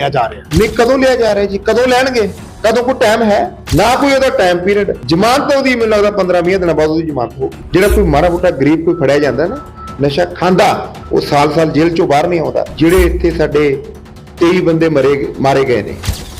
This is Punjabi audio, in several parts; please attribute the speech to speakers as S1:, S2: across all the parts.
S1: ਲਿਆ ਜਾ ਰਿਹਾ।
S2: ਨਹੀਂ ਕਦੋਂ ਲਿਆ ਜਾ ਰਿਹਾ ਜੀ? ਕਦੋਂ ਲੈਣਗੇ? ਕਦੋਂ ਕੋਈ ਟਾਈਮ ਹੈ? ਨਾ ਕੋਈ ਉਹਦਾ ਟਾਈਮ ਪੀਰੀਅਡ ਜ਼ਮਾਨਤ ਉਹਦੀ ਮੈਨੂੰ ਲੱਗਦਾ 15 20 ਦਿਨਾਂ ਬਾਅਦ ਉਹਦੀ ਜ਼ਮਾਨਤ ਹੋ ਜਿਹੜਾ ਕੋਈ ਮਾੜਾ ਮੋਟਾ ਗਰੀਬ ਕੋਈ ਫੜਿਆ ਜਾਂਦਾ ਨਾ, ਨਸ਼ਾ ਖਾਂਦਾ, ਉਹ ਸਾਲ-ਸਾਲ ਜੇਲ੍ਹ ਚੋਂ ਬਾਹਰ ਨਹੀਂ ਆਉਂਦਾ। ਜਿਹੜੇ ਇੱਥੇ ਸਾਡੇ 23 ਬੰਦੇ ਮਰੇ ਮਾਰੇ ਗਏ ਨੇ,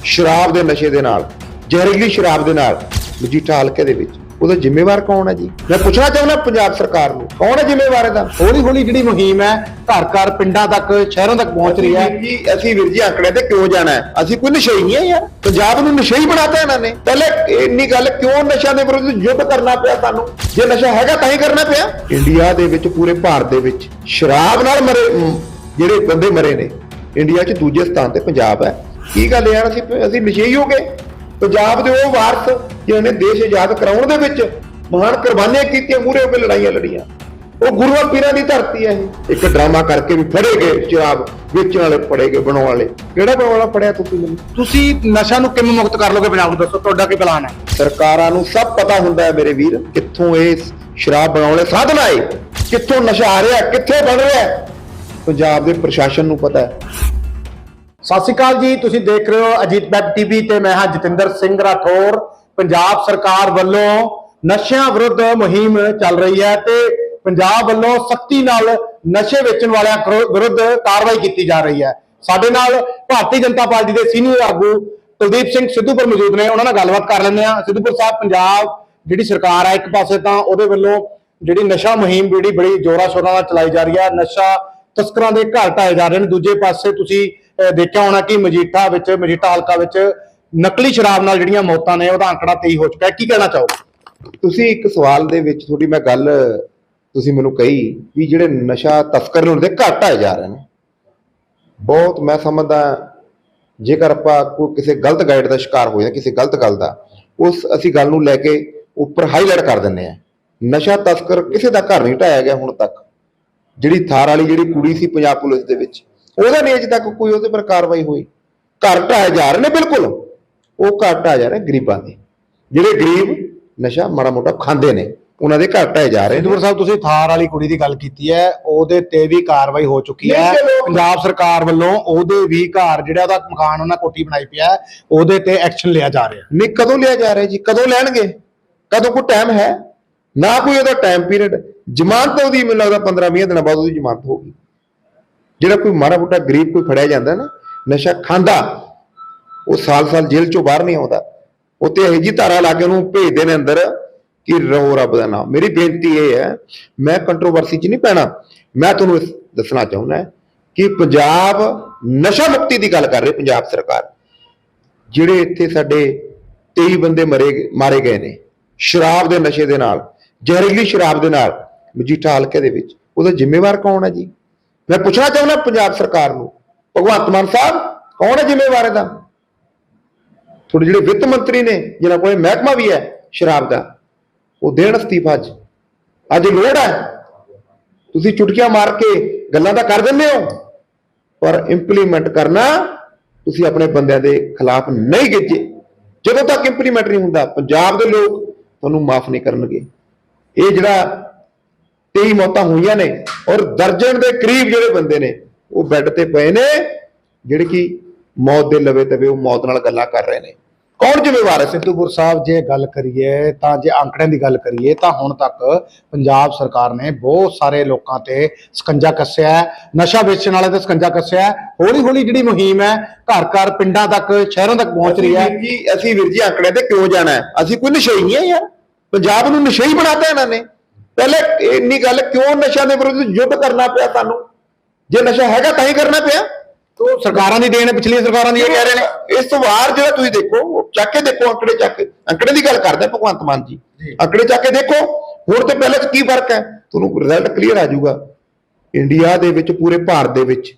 S2: ਸ਼ਰਾਬ ਦੇ ਨਸ਼ੇ ਦੇ ਨਾਲ, ਜ਼ਹਿਰੀਲੀ ਸ਼ਰਾਬ ਦੇ ਨਾਲ, ਮਜੀਠਾ ਹਲਕੇ ਦੇ ਵਿੱਚ। ਉਹਦਾ ਜ਼ਿੰਮੇਵਾਰ ਕੌਣ ਹੈ ਜੀ? ਮੈਂ ਪੁੱਛਣਾ ਚਾਹੁੰਦਾ ਪੰਜਾਬ ਸਰਕਾਰ ਨੂੰ। ਕੌਣ ਹੈ ਜ਼ਿੰਮੇਵਾਰ ਇਹਦਾ?
S1: ਹੌਲੀ ਹੌਲੀ ਜਿਹੜੀ ਮੁਹਿੰਮ ਹੈ ਘਰ ਘਰ ਪਿੰਡਾਂ ਤੱਕ ਸ਼ਹਿਰਾਂ ਤੱਕ ਪਹੁੰਚ ਰਹੀ ਹੈ।
S2: ਜੀ ਅਸੀਂ ਵੀਰ ਜੀ ਆંકੜੇ ਤੇ ਕਿਉਂ ਜਾਣਾ ਹੈ? ਅਸੀਂ ਕੋਈ ਨਸ਼ਈ ਨਹੀਂ ਹੈ ਯਾਰ। ਪੰਜਾਬ ਨੂੰ ਨਸ਼ਈ ਬਣਾਤਾ ਇਹਨਾਂ ਨੇ। ਪਹਿਲੇ ਇੰਨੀ ਗੱਲ ਕਿਉਂ ਨਸ਼ਾ ਦੇ ਵਿਰੁੱਧ ਯੁੱਧ ਕਰਨਾ ਪਿਆ ਸਾਨੂੰ? ਜੇ ਨਸ਼ਾ ਹੈਗਾ ਤਾਂ ਹੀ ਕਰਨਾ ਪਿਆ। ਇੰਡੀਆ ਦੇ ਵਿੱਚ ਪੂਰੇ ਭਾਰਤ ਦੇ ਵਿੱਚ ਸ਼ਰਾਬ ਨਾਲ ਮਰੇ ਜਿਹੜੇ ਬੰਦੇ ਮਰੇ ਨੇ ਇੰਡੀਆ 'ਚ ਦੂਜੇ ਸਥਾਨ ਤੇ ਪੰਜਾਬ ਹੈ। ਕੀ ਗੱਲ ਯਾਰ ਅਸੀਂ ਅਸੀਂ ਨਸ਼ਈ ਹੋ ਗਏ? ਪੰਜਾਬ ਦੇ ਉਹ ਵਾਰਸ ਜਿਨ੍ਹਾਂ ਨੇ ਦੇਸ਼ ਆਜ਼ਾਦ ਕਰਾਉਣ ਦੇ ਵਿੱਚ ਮਹਾਨ ਕੁਰਬਾਨੀਆਂ ਕੀਤੀਆਂ ਮੂਰੇ ਕੇ ਲੜਾਈਆਂ ਲੜੀਆਂ। ਉਹ ਗੁਰੂਆਂ ਪੀਰਾਂ ਦੀ ਧਰਤੀ ਹੈ ਇਹ। ਇੱਕ ਡਰਾਮਾ ਕਰਕੇ ਵੀ ਫੜੇ ਗਏ ਸ਼ਰਾਬ ਵੇਚਣ ਵਾਲੇ ਫੜੇ ਗਏ ਬਣਾਉਣ ਵਾਲੇ। ਕਿਹੜਾ ਬਣਾਉਣ ਵਾਲਾ ਫੜਿਆ ਤੁਸੀਂ ਮੈਨੂੰ?
S1: ਤੁਸੀਂ ਨਸ਼ਾ ਨੂੰ ਕਿਵੇਂ ਮੁਕਤ ਕਰ ਲੋਗੇ ਪੰਜਾਬ ਨੂੰ ਦੱਸੋ ਤੁਹਾਡਾ ਕੀ ਪਲਾਨ ਹੈ?
S2: ਸਰਕਾਰਾਂ ਨੂੰ ਸਭ ਪਤਾ ਹੁੰਦਾ ਹੈ ਮੇਰੇ ਵੀਰ ਕਿੱਥੋਂ ਇਹ ਸ਼ਰਾਬ ਬਣਾਉਣ ਵਾਲੇ ਸਾਧਨ ਆਏ ਕਿੱਥੋਂ ਨਸ਼ਾ ਆ ਰਿਹਾ ਕਿੱਥੇ ਬਣ ਰਿਹਾ। ਪੰਜਾਬ ਦੇ ਪ੍ਰਸ਼ਾਸਨ ਨੂੰ ਪਤਾ ਹੈ।
S1: ਸਤਿ ਸ਼੍ਰੀ ਅਕਾਲ ਜੀ, ਤੁਸੀਂ ਦੇਖ ਰਹੇ ਹੋ ਅਜੀਤ ਵੈਬ ਟੀਵੀ ਤੇ ਮੈਂ ਹਾਂ ਜਤਿੰਦਰ ਸਿੰਘ ਰਾਠੌਰ। ਪੰਜਾਬ ਸਰਕਾਰ ਵੱਲੋਂ ਨਸ਼ਿਆਂ ਵਿਰੁੱਧ ਮੁਹਿੰਮ ਚੱਲ ਰਹੀ ਹੈ ਤੇ ਪੰਜਾਬ ਵੱਲੋਂ ਸਖਤੀ ਨਾਲ ਨਸ਼ੇ ਵੇਚਣ ਵਾਲਿਆਂ ਵਿਰੁੱਧ ਕਾਰਵਾਈ ਕੀਤੀ ਜਾ ਰਹੀ ਹੈ। ਸਾਡੇ ਨਾਲ ਭਾਰਤੀ ਜਨਤਾ ਪਾਰਟੀ ਦੇ ਸੀਨੀਅਰ ਆਗੂ ਕੁਲਦੀਪ ਸਿੰਘ ਸਿੱਧੂਪੁਰ ਮੌਜੂਦ ਨੇ, ਉਹਨਾਂ ਨਾਲ ਗੱਲਬਾਤ ਕਰ ਲੈਂਦੇ ਆ ਸਿੱਧੂਪੁਰ ਸਾਹਿਬ, ਪੰਜਾਬ ਜਿਹੜੀ ਸਰਕਾਰ ਹੈ ਇੱਕ ਪਾਸੇ ਤਾਂ ਉਹਦੇ ਵੱਲੋਂ ਜਿਹੜੀ ਨਸ਼ਾ ਮੁਹਿੰਮ ਜਿਹੜੀ ਬੜੀ ਜ਼ੋਰਾਂ ਸ਼ੋਰਾਂ ਨਾਲ ਚਲਾਈ ਜਾ ਰਹੀ ਹੈ, ਨਸ਼ਾ ਤਸਕਰਾਂ ਦੇ ਘਰ ਢਾਏ ਜਾ ਰਹੇ ਨੇ। ਦੂਜੇ ਪਾਸੇ ਤੁਸੀਂ ਦੇਖਿਆ ਹੋਣਾ ਕਿ ਮਜੀਠਾ ਵਿੱਚ, ਮਜੀਠਾ ਹਲਕਾ ਵਿੱਚ ਨਕਲੀ ਸ਼ਰਾਬ ਨਾਲ ਜਿਹੜੀਆਂ ਮੌਤਾਂ ਨੇ, ਉਹਦਾ ਅੰਕੜਾ 23 ਹੋ ਚੁੱਕਾ ਹੈ। ਕੀ ਕਹਿਣਾ ਚਾਹੋਗੇ?
S2: ਤੁਸੀਂ ਇੱਕ ਸਵਾਲ ਦੇ ਵਿੱਚ ਥੋੜੀ ਮੈਂ ਗੱਲ, ਤੁਸੀਂ ਮੈਨੂੰ ਕਹੀ ਵੀ ਜਿਹੜੇ ਨਸ਼ਾ ਤਸਕਰ ਨੇ ਦੇ ਘੱਟ ਆਏ ਜਾ ਰਹੇ ਨੇ। ਬਹੁਤ ਮੈਂ ਸਮਝਦਾ ਜੇਕਰ ਆਪਾਂ ਕੋਈ ਕਿਸੇ ਗਲਤ ਗਾਈਡ ਦਾ ਸ਼ਿਕਾਰ ਹੋ ਜਾਂਦਾ ਕਿਸੇ ਗਲਤ ਗੱਲ ਦਾ, ਉਸ ਅਸੀਂ ਗੱਲ ਨੂੰ ਲੈ ਕੇ ਉੱਪਰ ਹਾਈਲਾਈਟ ਕਰ ਦਿੰਦੇ ਆ ਨਸ਼ਾ ਤਸਕਰ ਕਿਸੇ ਦਾ ਘਰ ਨਹੀਂ ਢਾਇਆ ਗਿਆ ਹੁਣ ਤੱਕ। ਜਿਹੜੀ ਥਾਰ ਵਾਲੀ ਜਿਹੜੀ ਕੁੜੀ ਸੀ ਪੰਜਾਬ ਪੁਲਿਸ ਦੇ ਵਿੱਚ ਉਹਦਾ ਨਹੀਂ ਅਜੇ ਤੱਕ ਕੋਈ ਉਹਦੇ ਪਰ ਕਾਰਵਾਈ ਹੋਈ। ਘਰ ਢਾਏ ਜਾ ਰਹੇ ਨੇ ਬਿਲਕੁਲ। ਉਹ ਘਰ ਢਾਏ ਜਾ ਰਹੇ ਗਰੀਬਾਂ ਦੇ। ਜਿਹੜੇ ਗਰੀਬ ਨਸ਼ਾ ਮਾੜਾ ਮੋਟਾ ਖਾਂਦੇ ਨੇ ਉਹਨਾਂ ਦੇ ਘਰ ਢਾਏ ਜਾ ਰਹੇ ਨੇ।
S1: ਸਾਹਿਬ ਤੁਸੀਂ ਥਾਰ ਵਾਲੀ ਕੁੜੀ ਦੀ ਗੱਲ ਕੀਤੀ ਹੈ ਉਹਦੇ ਤੇ ਵੀ ਕਾਰਵਾਈ ਹੋ ਚੁੱਕੀ ਹੈ। ਪੰਜਾਬ ਸਰਕਾਰ ਵੱਲੋਂ ਉਹਦੇ ਵੀ ਘਰ ਜਿਹੜਾ ਉਹਦਾ ਮਕਾਨ ਉਹਨਾਂ ਕੋਠੀ ਬਣਾਈ ਪਿਆ ਉਹਦੇ ਤੇ ਐਕਸ਼ਨ ਲਿਆ ਜਾ ਰਿਹਾ।
S2: ਨਹੀਂ ਕਦੋਂ ਲਿਆ ਜਾ ਰਿਹਾ ਜੀ? ਕਦੋਂ ਲੈਣਗੇ? ਕਦੋਂ ਕੋਈ ਟਾਈਮ ਹੈ? ਨਾ ਕੋਈ ਉਹਦਾ ਟਾਈਮ ਪੀਰੀਅਡ ਜ਼ਮਾਨਤ ਉਹਦੀ ਮੈਨੂੰ ਲੱਗਦਾ 15 20 ਦਿਨਾਂ ਬਾਅਦ ਉਹਦੀ ਜ਼ਮਾਨਤ ਹੋਊਗੀ। ਜਿਹੜਾ ਕੋਈ ਮਾੜਾ ਮੋਟਾ ਗਰੀਬ ਕੋਈ ਫੜਿਆ ਜਾਂਦਾ ਨਾ, ਨਸ਼ਾ ਖਾਂਦਾ, ਉਹ ਸਾਲ-ਸਾਲ ਜੇਲ੍ਹ ਚੋਂ ਬਾਹਰ ਨਹੀਂ ਆਉਂਦਾ। ਉੱਤੇ ਇਹੋ ਜੀ ਧਾਰਾ ਲਾ ਕੇ ਉਹਨੂੰ ਭੇਜਦੇ ਨੇ ਅੰਦਰ ਕਿ ਰਹੋ ਰੱਬ ਦਾ ਨਾਮ। ਮੇਰੀ ਬੇਨਤੀ ਇਹ ਹੈ, ਮੈਂ ਕੰਟਰੋਵਰਸੀ 'ਚ ਨਹੀਂ ਪੈਣਾ। ਮੈਂ ਤੁਹਾਨੂੰ ਦੱਸਣਾ ਚਾਹੁੰਦਾ ਕਿ ਪੰਜਾਬ ਨਸ਼ਾ ਮੁਕਤੀ ਦੀ ਗੱਲ ਕਰ ਰਹੀ ਪੰਜਾਬ ਸਰਕਾਰ। ਜਿਹੜੇ ਇੱਥੇ ਸਾਡੇ 23 ਬੰਦੇ ਮਰੇ, ਮਾਰੇ ਗਏ ਨੇ, ਸ਼ਰਾਬ ਦੇ ਨਸ਼ੇ ਦੇ ਨਾਲ, ਜ਼ਹਿਰੀਲੀ ਸ਼ਰਾਬ ਦੇ ਨਾਲ, ਮਜੀਠਾ ਹਲਕੇ ਦੇ ਵਿੱਚ, ਉਹਦਾ ਜ਼ਿੰਮੇਵਾਰ ਕੌਣ ਹੈ ਜੀ? ਮੈਂ ਪੁੱਛਣਾ ਚਾਹੁੰਦਾ ਪੰਜਾਬ ਸਰਕਾਰ ਨੂੰ, ਭਗਵੰਤ ਮਾਨ ਸਾਹਿਬ, ਕੌਣ ਹੈ ਜ਼ਿੰਮੇਵਾਰ ਇਹਦਾ? ਤੁਹਾਡੇ ਜਿਹੜੇ ਵਿੱਤ ਮੰਤਰੀ ਨੇ ਜਿਹਨਾਂ ਕੋਲ ਮਹਿਕਮਾ ਵੀ ਹੈ ਸ਼ਰਾਬ ਦਾ, ਉਹ ਦੇਣ ਅਸਤੀਫਾ ਅੱਜ। ਅੱਜ ਲੋੜ ਹੈ। ਤੁਸੀਂ ਚੁਟਕੀਆਂ ਮਾਰ ਕੇ ਗੱਲਾਂ ਤਾਂ ਕਰ ਦਿੰਦੇ ਹੋ, ਪਰ ਇੰਪਲੀਮੈਂਟ ਕਰਨਾ ਤੁਸੀਂ ਆਪਣੇ ਬੰਦਿਆਂ ਦੇ ਖਿਲਾਫ ਨਹੀਂ ਗਿੱਜੇ। ਜਦੋਂ ਤੱਕ ਇੰਪਲੀਮੈਂਟ ਨਹੀਂ ਹੁੰਦਾ, ਪੰਜਾਬ ਦੇ ਲੋਕ ਤੁਹਾਨੂੰ ਮਾਫ ਨਹੀਂ ਕਰਨਗੇ। ਇਹ ਜਿਹੜਾ 23 ਮੌਤਾਂ ਹੋਈਆਂ ਨੇ ਔਰ ਦਰਜਨ ਦੇ ਕਰੀਬ ਜਿਹੜੇ ਬੰਦੇ ਨੇ, ਉਹ ਬੈੱਡ ਤੇ ਪਏ ਨੇ, ਜਿਹੜੇ ਕਿ ਮੌਤ ਦੇ ਲਵੇ ਤਵੇ ਉਹ ਮੌਤ ਨਾਲ ਗੱਲਾਂ ਕਰ ਰਹੇ ਨੇ। ਕੌਣ ਜ਼ਿੰਮੇਵਾਰ ਹੈ
S1: ਸਿੱਧੂਪੁਰ ਸਾਹਿਬ? ਜੇ ਗੱਲ ਕਰੀਏ ਤਾਂ, ਜੇ ਅੰਕੜਿਆਂ ਦੀ ਗੱਲ ਕਰੀਏ ਤਾਂ ਹੁਣ ਤੱਕ ਪੰਜਾਬ ਸਰਕਾਰ ਨੇ ਬਹੁਤ ਸਾਰੇ ਲੋਕਾਂ ਤੇ ਸਕੰਜਾ ਕੱਸਿਆ ਨਸ਼ਾ ਵੇਚਣ ਵਾਲੇ ਤੇ ਸਕੰਜਾ ਕੱਸਿਆ ਹੌਲੀ ਹੌਲੀ ਜਿਹੜੀ ਮੁਹਿੰਮ ਹੈ ਘਰ ਘਰ ਪਿੰਡਾਂ ਤੱਕ, ਸ਼ਹਿਰਾਂ ਤੱਕ ਪਹੁੰਚ ਰਹੀ ਹੈ।
S2: ਵੀਰ ਜੀ, ਅਸੀਂ ਵੀਰ ਜੀ ਅੰਕੜਿਆਂ ਤੇ ਕਿਉਂ ਜਾਣਾ ਹੈ? ਅਸੀਂ ਕੋਈ ਨਸ਼ਈ ਨਹੀਂ ਹੈ ਯਾਰ। ਪੰਜਾਬ ਨੂੰ ਨਸ਼ਈ ਬਣਾਤਾ ਇਹਨਾਂ ਨੇ। ਪਹਿਲੇ ਇੰਨੀ ਗੱਲ ਕਿਉਂ ਨਸ਼ਾ ਦੇ ਵਿਰੁੱਧ ਯੁੱਧ ਕਰਨਾ ਪਿਆ ਸਾਨੂੰ ਜੇ ਨਸ਼ਾ ਹੈਗਾ ਤਾਂ ਹੀ ਕਰਨਾ ਪਿਆ।
S1: ਤੋ ਸਰਕਾਰਾਂ ਦੀ ਦੇਣ ਪਿਛਲੀਆਂ ਸਰਕਾਰਾਂ ਦੀ ਇਹ ਕਹਿ ਰਹੇ ਨੇ।
S2: ਇਸ ਤੋਂ ਬਾਹਰ ਜਿਹੜਾ ਤੁਸੀਂ ਦੇਖੋ ਚੱਕ ਕੇ ਦੇਖੋ ਅੰਕੜੇ ਚੱਕ ਅੰਕੜੇ ਦੀ ਗੱਲ ਕਰਦੇ ਭਗਵੰਤ ਮਾਨ ਜੀ। ਅੰਕੜੇ ਚੱਕ ਕੇ ਦੇਖੋ ਹੋਰ ਤੇ ਪਹਿਲੇ ਕੀ ਫ਼ਰਕ ਹੈ? ਤੁਹਾਨੂੰ ਰਿਜ਼ਲਟ ਕਲੀਅਰ ਆ ਜਾਊਗਾ। ਇੰਡੀਆ ਦੇ ਵਿੱਚ ਪੂਰੇ ਭਾਰਤ ਦੇ ਵਿੱਚ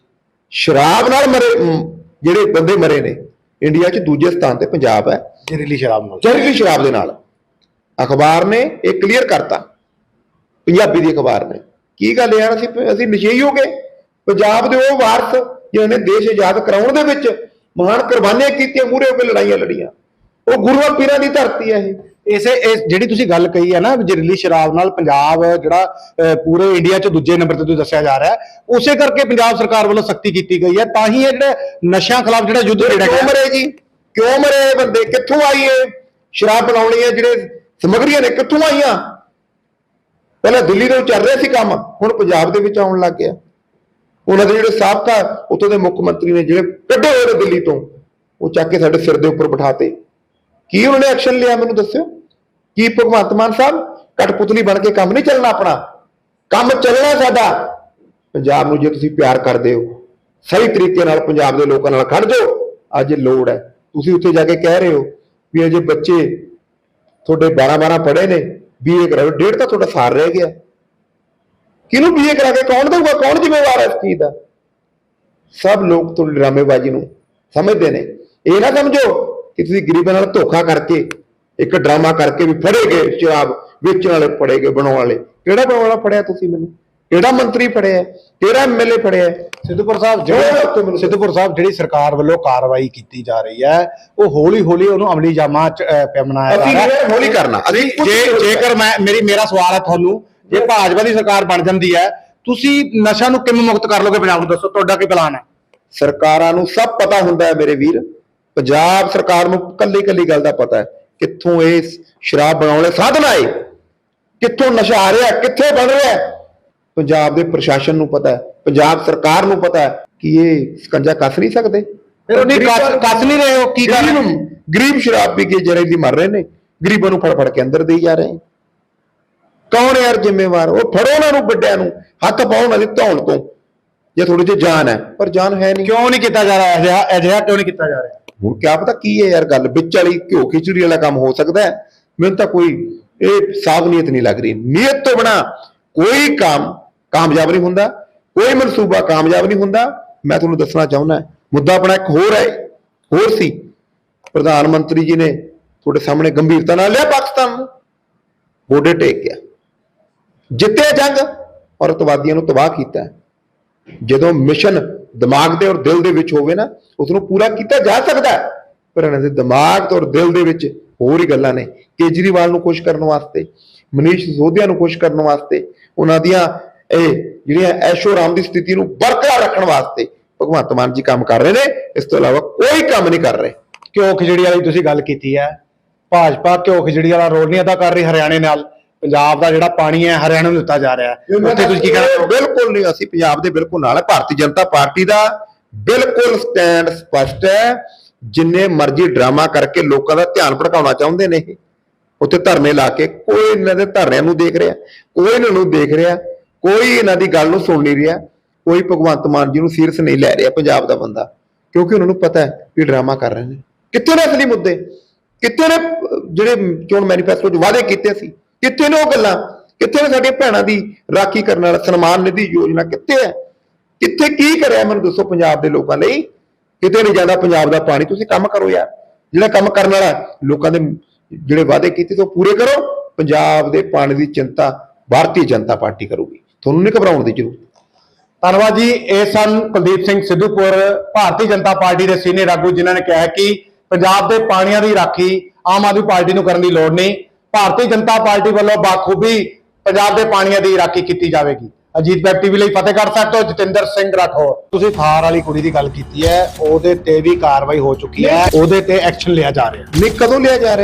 S2: ਸ਼ਰਾਬ ਨਾਲ ਮਰੇ ਜਿਹੜੇ ਬੰਦੇ ਮਰੇ ਨੇ ਇੰਡੀਆ 'ਚ ਦੂਜੇ ਸਥਾਨ ਤੇ ਪੰਜਾਬ ਹੈ।
S1: ਜ਼ਹਿਰੀਲੀ ਸ਼ਰਾਬ ਨਾਲ।
S2: ਜ਼ਹਿਰੀਲੀ ਸ਼ਰਾਬ ਦੇ ਨਾਲ। ਅਖਬਾਰ ਨੇ ਇਹ ਕਲੀਅਰ ਕਰਤਾ। ਪੰਜਾਬੀ ਦੀ ਅਖਬਾਰ ਨੇ। ਕੀ ਗੱਲ ਯਾਰ ਅਸੀਂ ਅਸੀਂ ਨਸ਼ਈ ਹੋ ਗਏ। ਪੰਜਾਬ ਦੇ ਉਹ ਵਾਰਸ ਜਿਨ੍ਹਾਂ ਨੇ ਦੇਸ਼ ਆਜ਼ਾਦ ਕਰਾਉਣ ਦੇ ਵਿੱਚ ਮਹਾਨ ਕੁਰਬਾਨੀਆਂ ਕੀਤੀਆਂ ਮੂਰੇ ਹੋ ਕੇ ਲੜਾਈਆਂ ਲੜੀਆਂ। ਉਹ ਗੁਰੂਆਂ ਪੀਰਾਂ ਦੀ ਧਰਤੀ ਹੈ ਇਹ।
S1: ਇਸੇ ਇਸ ਜਿਹੜੀ ਤੁਸੀਂ ਗੱਲ ਕਹੀ ਹੈ ਨਾ ਜ਼ਹਿਰੀਲੀ ਸ਼ਰਾਬ ਨਾਲ ਪੰਜਾਬ ਜਿਹੜਾ ਪੂਰੇ ਇੰਡੀਆ 'ਚ ਦੂਜੇ ਨੰਬਰ ਤੇ ਤੁਸੀਂ ਦੱਸਿਆ ਜਾ ਰਿਹਾ ਹੈ ਉਸੇ ਕਰਕੇ ਪੰਜਾਬ ਸਰਕਾਰ ਵੱਲੋਂ ਸਖਤੀ ਕੀਤੀ ਗਈ ਹੈ ਤਾਂ ਹੀ ਇਹ ਜਿਹੜਾ ਨਸ਼ਿਆਂ ਖਿਲਾਫ ਜਿਹੜਾ ਯੁੱਧ ਲੜਿਆ
S2: ਕਿਉਂ ਮਰੇ ਜੀ? ਕਿਉਂ ਮਰੇ ਬੰਦੇ? ਕਿੱਥੋਂ ਆਈ ਇਹ? ਸ਼ਰਾਬ ਬਣਾਉਣ ਇਹ ਜਿਹੜੇ ਸਮਗਰੀਆਂ ਨੇ ਕਿੱਥੋਂ ਆਈਆਂ? ਪਹਿਲਾਂ ਦਿੱਲੀ ਤੋਂ ਚੱਲ ਰਿਹਾ ਸੀ ਕੰਮ, ਹੁਣ ਪੰਜਾਬ ਦੇ ਵਿੱਚ ਆਉਣ ਲੱਗ ਗਿਆ। ਉਹਨਾਂ ਦੇ ਜਿਹੜੇ ਸਾਬਕਾ ਉੱਥੋਂ ਦੇ ਮੁੱਖ ਮੰਤਰੀ ਨੇ, ਜਿਹੜੇ ਕੱਢੇ ਹੋਏ ਨੇ ਦਿੱਲੀ ਤੋਂ, ਉਹ ਚੱਕ ਕੇ ਸਾਡੇ ਸਿਰ ਦੇ ਉੱਪਰ ਬਿਠਾਤੇ। ਕੀ ਉਹਨਾਂ ਨੇ ਐਕਸ਼ਨ ਲਿਆ ਮੈਨੂੰ ਦੱਸਿਓ? ਕੀ ਭਗਵੰਤ ਮਾਨ ਸਾਹਿਬ ਕਟਪੁਤਲੀ ਬਣ ਕੇ ਕੰਮ ਨਹੀਂ ਚੱਲਣਾ ਆਪਣਾ? ਕੰਮ ਚੱਲਣਾ ਸਾਡਾ। ਪੰਜਾਬ ਨੂੰ ਜੇ ਤੁਸੀਂ ਪਿਆਰ ਕਰਦੇ ਹੋ, ਸਹੀ ਤਰੀਕੇ ਨਾਲ ਪੰਜਾਬ ਦੇ ਲੋਕਾਂ ਨਾਲ ਖੜ ਜਾਓ, ਅੱਜ ਲੋੜ ਹੈ। ਤੁਸੀਂ ਉੱਥੇ ਜਾ ਕੇ ਕਹਿ ਰਹੇ ਹੋ ਵੀ ਅਜੇ ਬੱਚੇ ਤੁਹਾਡੇ 12 12 ਪੜ੍ਹੇ ਨੇ ਬੀਏ ਕਰਾਓ, ਡੇਢ ਤਾਂ ਤੁਹਾਡਾ ਸਾਰ ਰਹਿ ਗਿਆ। ਕਿਹਨੂੰ ਬੀਏ ਕਰਾ ਕੇ ਕੌਣ ਦੇਊਗਾ, ਕੌਣ ਜ਼ਿੰਮੇਵਾਰ ਹੈ ਇਸ ਚੀਜ਼ ਦਾ? ਸਭ ਲੋਕ ਤੁਹਾਡੀ ਡਰਾਮੇਬਾਜ਼ੀ ਨੂੰ ਸਮਝਦੇ ਨੇ। ਇਹ ਨਾ ਸਮਝੋ ਕਿ ਤੁਸੀਂ ਗਰੀਬਾਂ ਨਾਲ ਧੋਖਾ ਕਰਕੇ, ਇੱਕ ਡਰਾਮਾ ਕਰਕੇ ਵੀ ਫੜੇ ਗਏ ਸ਼ਰਾਬ, ਵੇਚਣ ਵਾਲੇ ਫੜੇ ਗਏ, ਬਣਾਉਣ ਵਾਲੇ। ਕਿਹੜਾ ਬਣਾਉਣ ਵਾਲਾ ਫੜਿਆ ਤੁਸੀਂ ਮੈਨੂੰ? ਕਿਹੜਾ ਮੰਤਰੀ ਫੜਿਆ ਕਿਹੜਾ ਐਮਐਲਏ ਫੜਿਆ
S1: ਸਿੱਧੂਪੁਰ ਸਾਹਿਬ ਜਿਹੜੇ ਸਿੱਧੂਪੁਰ ਸਾਹਿਬ ਜਿਹੜੀ ਸਰਕਾਰ ਵੱਲੋਂ ਕਾਰਵਾਈ ਕੀਤੀ ਜਾ ਰਹੀ ਹੈ ਉਹ ਹੌਲੀ ਹੌਲੀ ਉਹਨੂੰ ਅਮਲੀ ਜਾਮਾ ਚ ਬਣਾਇਆ ਜਾ ਰਿਹਾ ਹੈ।
S2: ਹੌਲੀ ਕਰਨਾ। ਅਸੀਂ
S1: ਜੇ। ਜੇਕਰ ਮੈਂ ਮੇਰੀ ਮੇਰਾ ਸਵਾਲ ਹੈ ਤੁਹਾਨੂੰ ਜੇ ਭਾਜਪਾ ਦੀ ਸਰਕਾਰ ਬਣ ਜਾਂਦੀ ਹੈ ਤੁਸੀਂ ਨਸ਼ਾ ਨੂੰ ਕਿਵੇਂ ਮੁਕਤ ਕਰ ਲੋਗੇ ਪੰਜਾਬ ਨੂੰ? ਦੱਸੋ ਤੁਹਾਡਾ ਕੀ ਪਲਾਨ ਹੈ?
S2: ਸਰਕਾਰਾਂ ਨੂੰ ਸਭ ਪਤਾ ਹੁੰਦਾ ਹੈ ਮੇਰੇ ਵੀਰ। ਪੰਜਾਬ ਸਰਕਾਰ ਨੂੰ ਕੱਲੀ ਕੱਲੀ ਗੱਲ ਦਾ ਪਤਾ ਹੈ। ਕਿੱਥੋਂ ਇਹ ਸ਼ਰਾਬ ਬਣਾਉਣ ਵਾਲੇ ਸਾਧਨ ਆਏ? ਕਿੱਥੋਂ ਨਸ਼ਾ ਆ ਰਿਹਾ? ਕਿੱਥੇ ਬਣ ਰਿਹਾ। ਪੰਜਾਬ ਦੇ ਪ੍ਰਸ਼ਾਸਨ ਨੂੰ ਪਤਾ ਹੈ ਪੰਜਾਬ ਸਰਕਾਰ ਨੂੰ ਪਤਾ ਹੈ ਕਿ ਇਹ ਸਕੰਜਾ ਕੱਸ ਨਹੀਂ ਸਕਦੇ।
S1: ਫਿਰ ਉਹਦੀ ਕੱਸ ਕੱਸ ਨਹੀਂ ਰਹੇ ਹੋ ਕੀ ਕਰ ਰਹੇ
S2: ਗਰੀਬ- ਸ਼ਰਾਬ ਪੀ ਕੇ ਜਰੇ ਦੀ ਮਰ ਰਹੇ ਨੇ ਗਰੀਬਾਂ ਨੂੰ ਫੜ ਫੜ ਕੇ ਅੰਦਰ ਦੇਈ ਜਾ ਰਹੇ ਕੌਣ ਯਾਰ ਜ਼ਿੰਮੇਵਾਰ? ਉਹ ਫੜੋ ਉਹਨਾਂ ਨੂੰ ਵੱਡਿਆਂ ਨੂੰ ਹੱਥ ਉਹਨਾਂ ਦੀ ਧੌਣ ਤੋਂ। ਜੇ ਥੋੜੀ ਜਿਹੀ ਜਾਨ ਹੈ ਪਰ ਜਾਨ ਹੈ ਨਹੀਂ।
S1: ਕਿਉਂ ਨਹੀਂ ਕੀਤਾ ਜਾ ਰਿਹਾ? ਅਜਿਹਾ ਅਜਿਹਾ ਕਿਉਂ ਨਹੀਂ ਕੀਤਾ ਜਾ ਰਿਹਾ?
S2: ਹੁਣ ਕਿਆ ਪਤਾ ਕੀ ਹੈ ਯਾਰ ਗੱਲ? ਵਿੱਚ ਵਾਲੀ ਘਿਓ ਖਿਚੜੀ ਵਾਲਾ ਕੰਮ ਹੋ ਸਕਦਾ ਹੈ। ਮੈਨੂੰ ਤਾਂ ਕੋਈ ਇਹ ਸਾਫ਼ ਨੀਅਤ ਨਹੀਂ ਲੱਗ ਰਹੀ। ਨੀਅਤ ਤੋਂ ਬਿਨਾ ਕੋਈ ਕੰਮ ਕਾਮਯਾਬ ਨਹੀਂ ਹੁੰਦਾ, ਕੋਈ ਮਨਸੂਬਾ ਕਾਮਯਾਬ ਨਹੀਂ ਹੁੰਦਾ। ਮੈਂ ਤੁਹਾਨੂੰ ਦੱਸਣਾ ਚਾਹੁੰਦਾ ਮੁੱਦਾ ਆਪਣਾ ਇੱਕ ਹੋਰ ਹੈ, ਹੋਰ ਸੀ। ਪ੍ਰਧਾਨ ਮੰਤਰੀ ਜੀ ਨੇ ਤੁਹਾਡੇ ਸਾਹਮਣੇ ਗੰਭੀਰਤਾ ਨਾਲ ਲਿਆ ਪਾਕਿਸਤਾਨ ਨੂੰ। ਗੋਡੇ ਟੇਕ ਗਿਆ। ਜਿੱਤੇ ਜੰਗ ਔਰ ਨੂੰ ਤਬਾਹ ਕੀਤਾ ਜਦੋਂ ਮਿਸ਼ਨ ਦਿਮਾਗ ਦੇ ਔਰ ਦਿਲ ਦੇ ਵਿੱਚ ਹੋਵੇ ਨਾ ਉਸ ਨੂੰ ਪੂਰਾ ਕੀਤਾ ਜਾ ਸਕਦਾ ਪਰ ਇਹਨਾਂ ਦੇ ਦਿਮਾਗ ਤੇ ਔਰ ਦਿਲ ਦੇ ਵਿੱਚ ਹੋਰ ਹੀ ਗੱਲਾਂ ਨੇ। ਕੇਜਰੀਵਾਲ ਨੂੰ ਖੁਸ਼ ਕਰਨ ਵਾਸਤੇ, ਮਨੀਸ਼ ਸਿਸੋਦੀਆ ਨੂੰ ਖੁਸ਼ ਕਰਨ ਵਾਸਤੇ, ਉਹਨਾਂ ਦੀਆਂ ਇਹ ਜਿਹੜੀਆਂ ਐਸ਼ੋ ਆਰਾਮ ਦੀ ਸਥਿਤੀ ਨੂੰ ਬਰਕਰਾਰ ਰੱਖਣ ਵਾਸਤੇ ਭਗਵੰਤ ਮਾਨ ਜੀ ਕੰਮ ਕਰ ਰਹੇ ਨੇ ਇਸ ਤੋਂ ਇਲਾਵਾ ਕੋਈ ਕੰਮ ਨਹੀਂ ਕਰ ਰਹੇ।
S1: ਘਿਓ ਖਿਚੜੀ ਵਾਲੀ ਤੁਸੀਂ ਗੱਲ ਕੀਤੀ ਹੈ ਭਾਜਪਾ ਘਿਓ ਖਿਚੜੀ ਵਾਲਾ ਰੋਲ ਨਹੀਂ ਅਦਾ ਕਰ ਰਹੀ ਹਰਿਆਣੇ ਨਾਲ। ਪੰਜਾਬ ਦਾ ਜਿਹੜਾ ਪਾਣੀ ਹੈ ਹਰਿਆਣਾ ਨੂੰ ਦਿੱਤਾ ਜਾ ਰਿਹਾ ਹੈ। ਉੱਥੇ ਤੁਸੀਂ ਕੀ ਕਹਿਣਾ ਚਾਹੋਗੇ?
S2: ਬਿਲਕੁਲ ਨਹੀਂ ਅਸੀਂ ਪੰਜਾਬ ਦੇ ਬਿਲਕੁਲ ਨਾਲ ਹੈ ਭਾਰਤੀ ਜਨਤਾ ਪਾਰਟੀ ਦਾ ਬਿਲਕੁਲ ਸਟੈਂਡ ਸਪਸ਼ਟ ਹੈ। ਜਿੰਨੇ ਮਰਜ਼ੀ ਡਰਾਮਾ ਕਰਕੇ ਲੋਕਾਂ ਦਾ ਧਿਆਨ ਭਟਕਾਉਣਾ ਚਾਹੁੰਦੇ ਨੇ ਇਹ। ਉੱਥੇ ਧਰਨੇ ਲਾ ਕੇ ਕੋਈ ਇਹਨਾਂ ਦੇ ਧਰਨਿਆਂ ਨੂੰ ਦੇਖ ਰਿਹਾ ਕੋਈ ਇਹਨਾਂ ਨੂੰ ਦੇਖ ਰਿਹਾ। ਕੋਈ ਇਹਨਾਂ ਦੀ ਗੱਲ ਨੂੰ ਸੁਣ ਨਹੀਂ ਰਿਹਾ, ਕੋਈ ਭਗਵੰਤ ਮਾਨ ਜੀ ਨੂੰ ਸੀਰੀਅਸ ਨਹੀਂ ਲੈ ਰਿਹਾ ਪੰਜਾਬ ਦਾ ਬੰਦਾ, ਕਿਉਂਕਿ ਉਹਨਾਂ ਨੂੰ ਪਤਾ ਹੈ ਕਿ ਡਰਾਮਾ ਕਰ ਰਹੇ ਨੇ। ਕਿੱਥੇ ਨੇ ਅਸਲੀ ਮੁੱਦੇ? ਕਿੱਥੇ ਨੇ ਜਿਹੜੇ ਚੋਣ ਮੈਨੀਫੈਸਟੋ 'ਚ ਵਾਅਦੇ ਕੀਤੇ ਸੀ? ਕਿੱਥੇ ਨੇ ਉਹ ਗੱਲਾਂ? ਕਿੱਥੇ ਨੇ ਸਾਡੀਆਂ ਭੈਣਾਂ ਦੀ ਰਾਖੀ ਕਰਨ ਵਾਲਾ ਸਨਮਾਨ ਨਿਧੀ ਯੋਜਨਾ ਕਿੱਥੇ ਹੈ? ਕਿੱਥੇ ਕੀ ਕਰਿਆ ਮੈਨੂੰ ਦੱਸੋ ਪੰਜਾਬ ਦੇ ਲੋਕਾਂ ਲਈ? ਕਿਤੇ ਨਹੀਂ ਜਾਂਦਾ ਪੰਜਾਬ ਦਾ ਪਾਣੀ, ਤੁਸੀਂ ਕੰਮ ਕਰੋ ਯਾਰ। ਜਿਹੜਾ ਕੰਮ ਕਰਨ ਵਾਲਾ, ਲੋਕਾਂ ਦੇ ਜਿਹੜੇ ਵਾਅਦੇ ਕੀਤੇ ਸੀ ਉਹ ਪੂਰੇ ਕਰੋ। ਪੰਜਾਬ ਦੇ ਪਾਣੀ ਦੀ ਚਿੰਤਾ, ਭਾਰਤੀ ਜਨਤਾ ਪਾਰਟੀ ਕਰੂਗੀ। ਤੁਹਾਨੂੰ ਨਹੀਂ ਘਬਰਾਉਣ ਦੀ ਜ਼ਰੂਰਤ।
S1: ਧੰਨਵਾਦ ਜੀ, ਇਹ ਸਨ ਕੁਲਦੀਪ ਸਿੰਘ ਸਿੱਧੂਪੁਰ, ਭਾਰਤੀ ਜਨਤਾ ਪਾਰਟੀ ਦੇ ਸੀਨੀਅਰ ਆਗੂ, ਜਿਨ੍ਹਾਂ ਨੇ ਕਿਹਾ ਕਿ ਪੰਜਾਬ ਦੇ ਪਾਣੀਆਂ ਦੀ ਰਾਖੀ ਆਮ ਆਦਮੀ ਪਾਰਟੀ ਨੂੰ ਕਰਨ ਦੀ ਲੋੜ ਨਹੀਂ। ਭਾਰਤੀ ਜਨਤਾ ਪਾਰਟੀ ਵੱਲੋਂ ਬਾਖੂਬੀ ਪੰਜਾਬ ਦੇ ਪਾਣੀਆਂ ਦੀ ਰਾਖੀ ਕੀਤੀ ਜਾਵੇਗੀ। ਅਜੀਤ ਵੈਬ ਟੀਵੀ ਲਈ ਫਤਿਹਗੜ੍ਹ ਸਾਹਿਬ ਤੋਂ ਜਤਿੰਦਰ ਸਿੰਘ ਰਾਠੌਰ। ਤੁਸੀਂ ਥਾਰ ਵਾਲੀ ਕੁੜੀ ਦੀ ਗੱਲ ਕੀਤੀ ਹੈ, ਉਹਦੇ ਤੇ ਵੀ ਕਾਰਵਾਈ ਹੋ ਚੁੱਕੀ ਹੈ, ਉਹਦੇ ਤੇ ਐਕਸ਼ਨ ਲਿਆ ਜਾ ਰਿਹਾ।
S2: ਨਹੀਂ, ਕਦੋਂ ਲਿਆ ਜਾ ਰਿਹਾ